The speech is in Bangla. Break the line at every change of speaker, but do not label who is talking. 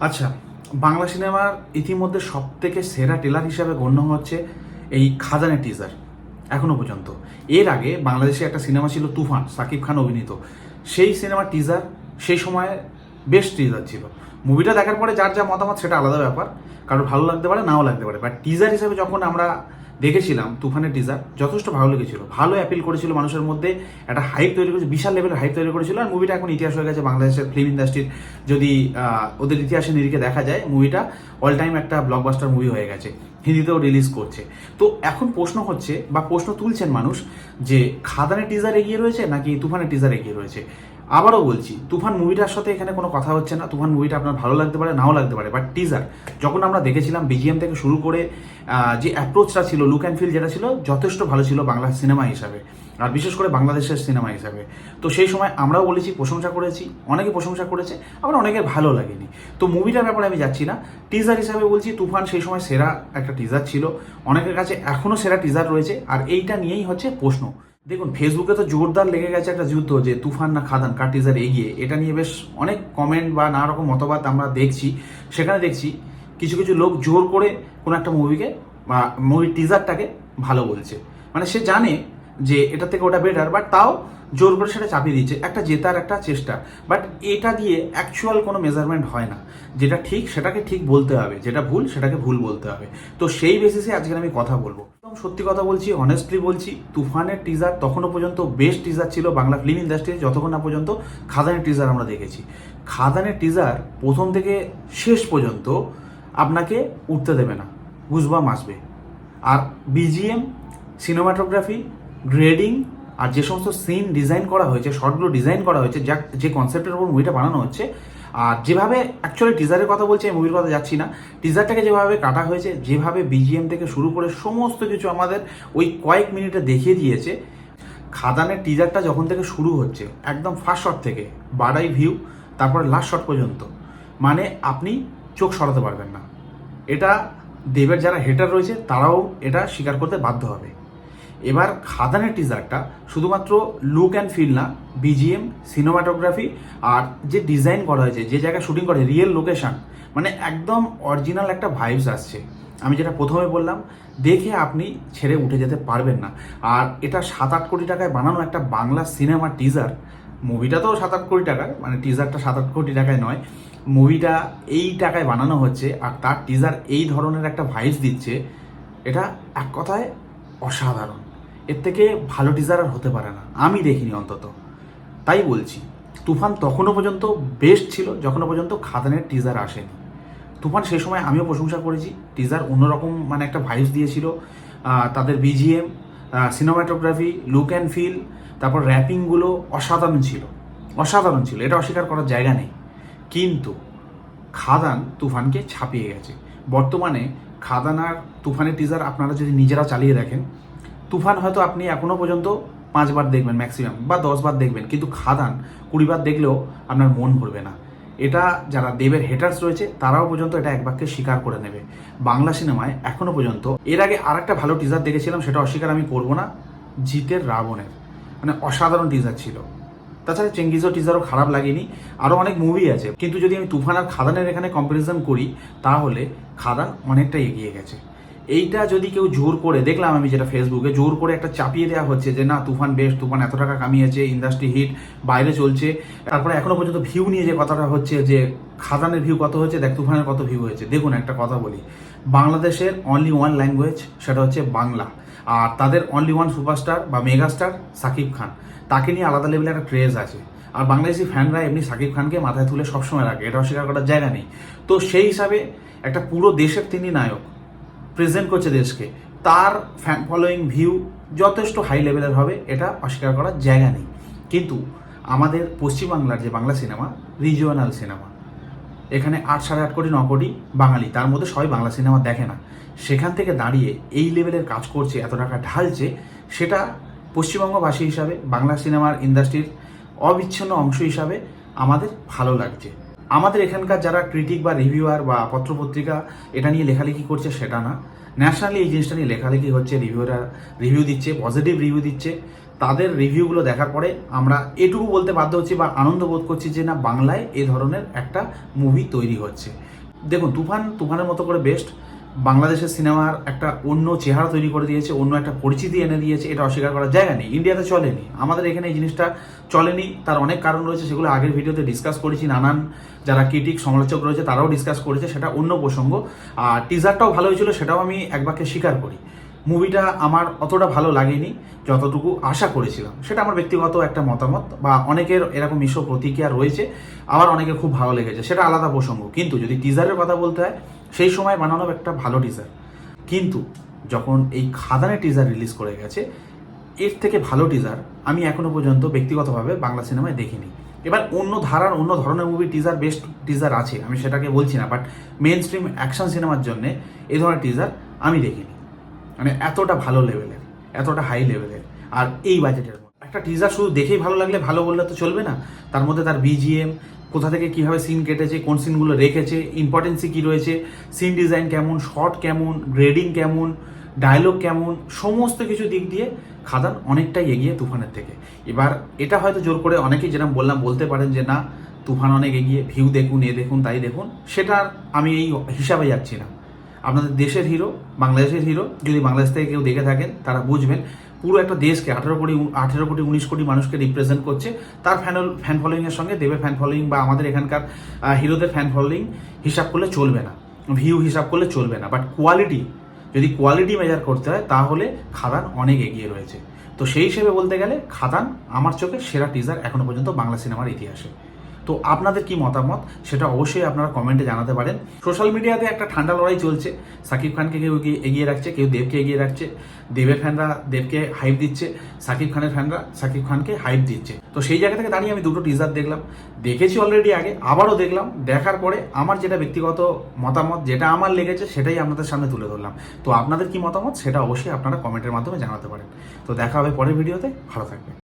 আচ্ছা বাংলা সিনেমার ইতিমধ্যে সব থেকে সেরা টেলার হিসাবে গণ্য হচ্ছে এই খাজানের টিজার এখনও পর্যন্ত। এর আগে বাংলাদেশে একটা সিনেমা ছিল তুফান, সাকিব খান অভিনীত। সেই সিনেমার টিজার সেই সময় বেস্ট টিজার ছিল। মুভিটা দেখার পরে যার যা মতামত সেটা আলাদা ব্যাপার, কারোর ভালো লাগতে পারে, নাও লাগতে পারে। বাট টিজার হিসেবে যখন আমরা দেখেছিলাম তুফানের টিজার যথেষ্ট ভালো লেগেছিল। ভালো অ্যাপিল করেছিল মানুষের মধ্যে, একটা হাইপ তৈরি করেছে, বিশাল লেভেলের হাইপ তৈরি করেছিল। আর মুভিটা এখন ইতিহাস হয়ে গেছে বাংলাদেশের ফিল্ম ইন্ডাস্ট্রির যদি ওদের ইতিহাসের নিরিখে দেখা যায় মুভিটা অল টাইম একটা ব্লকবাস্টার মুভি হয়ে গেছে। হিন্দিতেও রিলিজ করছে। তো এখন প্রশ্ন হচ্ছে বা প্রশ্ন তুলছেন মানুষ যে, খাদানের টিজার এগিয়ে রয়েছে নাকি তুফানের টিজার এগিয়ে রয়েছে? আবারও বলছি, তুফান মুভিটার সাথে এখানে কোনো কথা হচ্ছে না। তুফান মুভিটা আপনার ভালো লাগতে পারে, নাও লাগতে পারে বাট টিজার যখন আমরা দেখেছিলাম বিজিএম থেকে শুরু করে যে অ্যাপ্রোচটা ছিল লুক অ্যান্ড ফিল যেটা ছিল, যথেষ্ট ভালো ছিল বাংলা সিনেমা হিসাবে, আর বিশেষ করে বাংলাদেশের সিনেমা হিসাবে। তো সেই সময় আমরাও বলেছি, প্রশংসা করেছি, অনেকে প্রশংসা করেছে, আবার অনেকের ভালো লাগেনি। তো মুভিটার ব্যাপারে আমি যাচ্ছি না। টিজার হিসাবে বলছি, তুফান সেই সময় সেরা একটা টিজার ছিল। অনেকের কাছে এখনও সেরা টিজার রয়েছে, আর এইটা নিয়েই হচ্ছে প্রশ্ন। দেখুন ফেসবুকে তো জোরদার লেগে গেছে একটা যুদ্ধ যে তুফান না খাদান কার টিজার এগিয়ে। এটা নিয়ে বেশ অনেক কমেন্ট বা নানা রকম মতবাদ আমরা দেখছি। সেখানে দেখছি কিছু কিছু লোক জোর করে কোনো একটা মুভিকে বা মুভির টিজারটাকে ভালো বলছে। মানে সে জানে যে এটা থেকে ওটা বেটার বাট তাও জোর করে সেটা চাপিয়ে দিচ্ছে। একটা জেতার একটা চেষ্টা। বাট এটা দিয়ে অ্যাকচুয়াল কোনো মেজারমেন্ট হয় না। যেটা ঠিক, সেটাকে ঠিক বলতে হবে। যেটা ভুল, সেটাকে ভুল বলতে হবে। তো সেই বেসিসে আজকে আমি কথা বলব। একদম সত্যি কথা বলছি অনেস্টলি বলছি, তুফানের টিজার তখনও পর্যন্ত বেস্ট টিজার ছিল বাংলা ফিল্ম ইন্ডাস্ট্রি যতক্ষণ না পর্যন্ত খাদানের টিজার আমরা দেখেছি। খাদানের টিজার প্রথম থেকে শেষ পর্যন্ত আপনাকে উঠতে দেবে না গুজবাম আসবে। আর বিজিএম সিনেমাটোগ্রাফি গ্রেডিং আর যে সমস্ত সিন ডিজাইন করা হয়েছে শর্টগুলো ডিজাইন করা হয়েছে, যা যে কনসেপ্টের উপর মুভিটা বানানো হচ্ছে আর যেভাবে অ্যাকচুয়ালি টিজারের কথা বলছি মুভির কথা যাচ্ছি না। টিজারটাকে যেভাবে কাটা হয়েছে, যেভাবে বিজিএম থেকে শুরু করে সমস্ত কিছু আমাদের ওই কয়েক মিনিটে দেখিয়ে দিয়েছে, খাদানের টিজারটা যখন থেকে শুরু হচ্ছে, একদম ফার্স্ট শট থেকে, বাড়াই ভিউ তারপরে লাস্ট শট পর্যন্ত মানে আপনি চোখ সরাতে পারবেন না। এটা দেবের যারা হেটার রয়েছে, তারাও এটা স্বীকার করতে বাধ্য হবে। এবার খাদানের টিজারটা শুধুমাত্র লুক অ্যান্ড ফিল না বিজিএম সিনেমাটোগ্রাফি আর যে ডিজাইন করা হয়েছে, যে জায়গায় শুটিং করে রিয়েল লোকেশন মানে একদম অরিজিনাল একটা ভাইবস আসছে। আমি যেটা প্রথমে বললাম, দেখে আপনি ছেড়ে উঠে যেতে পারবেন না। আর এটা সাত আট কোটি টাকায় বানানো একটা বাংলা সিনেমা টিজার মুভিটা তো সাত আট কোটি টাকার মানে টিজারটা সাত আট কোটি টাকায় নয় মুভিটা এই টাকায় বানানো হচ্ছে আর তার টিজার এই ধরনের একটা ভাইবস দিচ্ছে, এটা এক কথায় অসাধারণ। এর থেকে ভালো টিজার আর হতে পারে না। আমি দেখিনি অন্তত। তাই বলছি, তুফান তখনও পর্যন্ত বেস্ট ছিল যখনও পর্যন্ত খাদানের টিজার আসেনি। তুফান সেই সময় আমিও প্রশংসা করেছি টিজার অন্যরকম মানে একটা ভাইবস দিয়েছিল। তাদের BGM cinematography look and feel তারপর র্যাপিংগুলো অসাধারণ ছিল। অসাধারণ ছিল, এটা অস্বীকার করার জায়গা নেই। কিন্তু খাদান তুফানকে ছাপিয়ে গেছে। বর্তমানে খাদান আর তুফানের টিজার আপনারা যদি নিজেরা চালিয়ে দেখেন তুফান হয়তো আপনি এখনও পর্যন্ত পাঁচবার দেখবেন ম্যাক্সিমাম বা দশবার দেখবেন, কিন্তু খাদান কুড়িবার দেখলেও আপনার মন ভরবে না। এটা যারা দেবের হেটার্স রয়েছে, তারাও পর্যন্ত এটা এক বাক্যে স্বীকার করে নেবে। বাংলা সিনেমায় এখনও পর্যন্ত, এর আগে আর একটা ভালো টিজার দেখেছিলাম, সেটা অস্বীকার আমি করব না, জিতের রাবণের। মানে অসাধারণ টিজার ছিল। তাছাড়া চেঙ্গিজও টিজারও খারাপ লাগেনি আরও অনেক মুভি আছে। কিন্তু যদি আমি তুফান আর খাদানের এখানে কম্পারিজন করি, তাহলে খাদান অনেকটা এগিয়ে গেছে। এইটা যদি কেউ জোর করে, দেখলাম আমি যেটা ফেসবুকে জোর করে একটা চাপিয়ে দেওয়া হচ্ছে যে, না, তুফান বেশ, তুফান এত টাকা কামিয়েছে ইন্ডাস্ট্রি হিট বাইরে চলছে। তারপরে এখনও পর্যন্ত ভিউ নিয়ে যে কথাটা হচ্ছে যে খাদানের ভিউ কত হয়েছে? দেখ, তুফানের কত ভিউ হয়েছে। দেখুন, একটা কথা বলি। বাংলাদেশের অনলি ওয়ান ল্যাঙ্গুয়েজ সেটা হচ্ছে বাংলা। আর তাদের অনলি ওয়ান সুপারস্টার বা মেগাস্টার সাকিব খান। তাকে নিয়ে আলাদা লেভেলের একটা ক্রেজ আছে। আর বাংলাদেশি ফ্যানরা এমনি সাকিব খানকে মাথায় তুলে সবসময় রাখে। এটা অস্বীকার করার জায়গা নেই। তো সেই হিসাবে একটা পুরো দেশের তিনি নায়ক। প্রেজেন্ট করছে দেশকে, তার ফ্যান ফলোয়িং ভিউ যথেষ্ট হাই লেভেলের হবে, এটা অস্বীকার করার জায়গা নেই। কিন্তু আমাদের পশ্চিমবাংলার যে বাংলা সিনেমা রিজিওনাল সিনেমা এখানে আট সাড়ে আট কোটি, ন কোটি বাঙালি, তার মধ্যে সবাই বাংলা সিনেমা দেখে না। সেখান থেকে দাঁড়িয়ে এই লেভেলের কাজ করছে, এত টাকা ঢালছে, সেটা পশ্চিমবঙ্গবাসী হিসাবে, বাংলা সিনেমার ইন্ডাস্ট্রির অবিচ্ছিন্ন অংশ হিসাবে আমাদের ভালো লাগছে। আমাদের এখানকার যারা ক্রিটিক বা রিভিউয়ার বা পত্রপত্রিকা, এটা নিয়ে লেখালেখি করছে সেটা না। ন্যাশনালি এই জিনিসটা নিয়ে লেখালেখি হচ্ছে রিভিউরা রিভিউ দিচ্ছে পজিটিভ রিভিউ দিচ্ছে। তাদের রিভিউগুলো দেখার পরে আমরা এটুকু বলতে বাধ্য হচ্ছি বা আনন্দ বোধ করছি যে না, বাংলায় এ ধরনের একটা মুভি তৈরি হচ্ছে। দেখুন, তুফান, তুফানের মতো করে বেস্ট বাংলাদেশের সিনেমার একটা অন্য চেহারা তৈরি করে দিয়েছে, অন্য একটা পরিচিতি এনে দিয়েছে, এটা অস্বীকার করার জায়গা নেই। ইন্ডিয়াতে চলেনি। আমাদের এখানে এই জিনিসটা চলেনি, তার অনেক কারণ রয়েছে, সেগুলো আগের ভিডিওতে ডিসকাস করেছি, নানান যারা ক্রিটিক সমালোচক রয়েছে, তারাও ডিসকাস করেছে, সেটা অন্য প্রসঙ্গ। আর টিজারটাও ভালো হয়েছিল সেটাও আমি একবারকে স্বীকার করি। মুভিটা আমার অতটা ভালো লাগেনি, যতটুকু আশা করেছিলাম। সেটা আমার ব্যক্তিগত একটা মতামত, বা অনেকের এরকম মিশ্র প্রতিক্রিয়া রয়েছে, আবার অনেকের খুব ভালো লেগেছে, সেটা আলাদা প্রসঙ্গ। কিন্তু যদি টিজারের কথা বলতে হয়, সেই সময় বানানো একটা ভালো টিজার কিন্তু যখন এই খাদানে টিজার রিলিজ করে গেছে, এর থেকে ভালো টিজার আমি এখনও পর্যন্ত ব্যক্তিগতভাবে বাংলা সিনেমায় দেখিনি। এবার অন্য ধারার, অন্য ধরনের মুভি টিজার বেস্ট টিজার আছে, আমি সেটাকে বলছি না বাট মেন স্ট্রিম অ্যাকশন সিনেমার জন্য এই ধরনের টিজার আমি দেখিনি। মানে এতটা ভালো লেভেলের এতটা হাই লেভেলের আর এই বাজেটের একটা টিজার শুধু দেখেই ভালো লাগলে, ভালো বললে তো চলবে না। তার মধ্যে তার বিজিএম কোথা থেকে কীভাবে সিন কেটেছে, কোন সিনগুলো রেখেছে ইম্পর্টেন্সি কি রয়েছে সিন ডিজাইন কেমন শর্ট কেমন গ্রেডিং কেমন ডায়লগ কেমন, সমস্ত কিছু দিক দিয়ে খাদান অনেকটাই এগিয়ে তুফানের থেকে। এবার এটা হয়তো জোর করে অনেকেই যেরকম বললাম, বলতে পারেন যে, না, তুফান অনেক এগিয়ে ভিউ দেখুন, এ দেখুন, তাই দেখুন। সেটা আমি এই হিসাবে যাচ্ছি না। আপনাদের দেশের হিরো, বাংলাদেশের হিরো, যদি বাংলাদেশ থেকে কেউ দেখে থাকেন, তারা বুঝবেন পুরো একটা দেশকে আঠেরো কোটি আঠেরো কোটি, উনিশ কোটি মানুষকে রিপ্রেজেন্ট করছে। তার ফ্যান ফ্যান ফলোয়িংয়ের সঙ্গে দেবের ফ্যান ফলোয়িং বা আমাদের এখানকার হিরোদের ফ্যান ফলোয়িং হিসাব করলে চলবে না। ভিউ হিসাব করলে চলবে না। বাট কোয়ালিটি যদি কোয়ালিটি মেজার করতে হয়, তাহলে খাদান অনেক এগিয়ে রয়েছে। তো সেই হিসেবে বলতে গেলে খাদান আমার চোখে সেরা টিজার এখনও পর্যন্ত বাংলা সিনেমার ইতিহাসে। তো আপনাদের কি মতামত? সেটা অবশ্যই আপনারা কমেন্টে জানাতে পারেন। সোশ্যাল মিডিয়াতে একটা ঠান্ডা লড়াই চলছে। সাকিব খানকে কেউ এগিয়ে- রাখছে, কেউ দেবকে এগিয়ে রাখছে। দেবের ফ্যানরা দেবকে হাইপ দিচ্ছে। সাকিব খানের ফ্যানরা সাকিব খানকে হাইপ দিচ্ছে। তো সেই জায়গা থেকে দাঁড়িয়ে আমি দুটো টিজার দেখলাম। দেখেছি অলরেডি আগে, আবারও দেখলাম। দেখার পরে আমার যেটা ব্যক্তিগত মতামত, যেটা আমার লেগেছে, সেটাই আপনাদের সামনে তুলে ধরলাম। তো আপনাদের কি মতামত? সেটা অবশ্যই আপনারা কমেন্টের মাধ্যমে জানাতে পারেন। তো দেখা হবে পরের ভিডিওতে ভালো থাকবেন।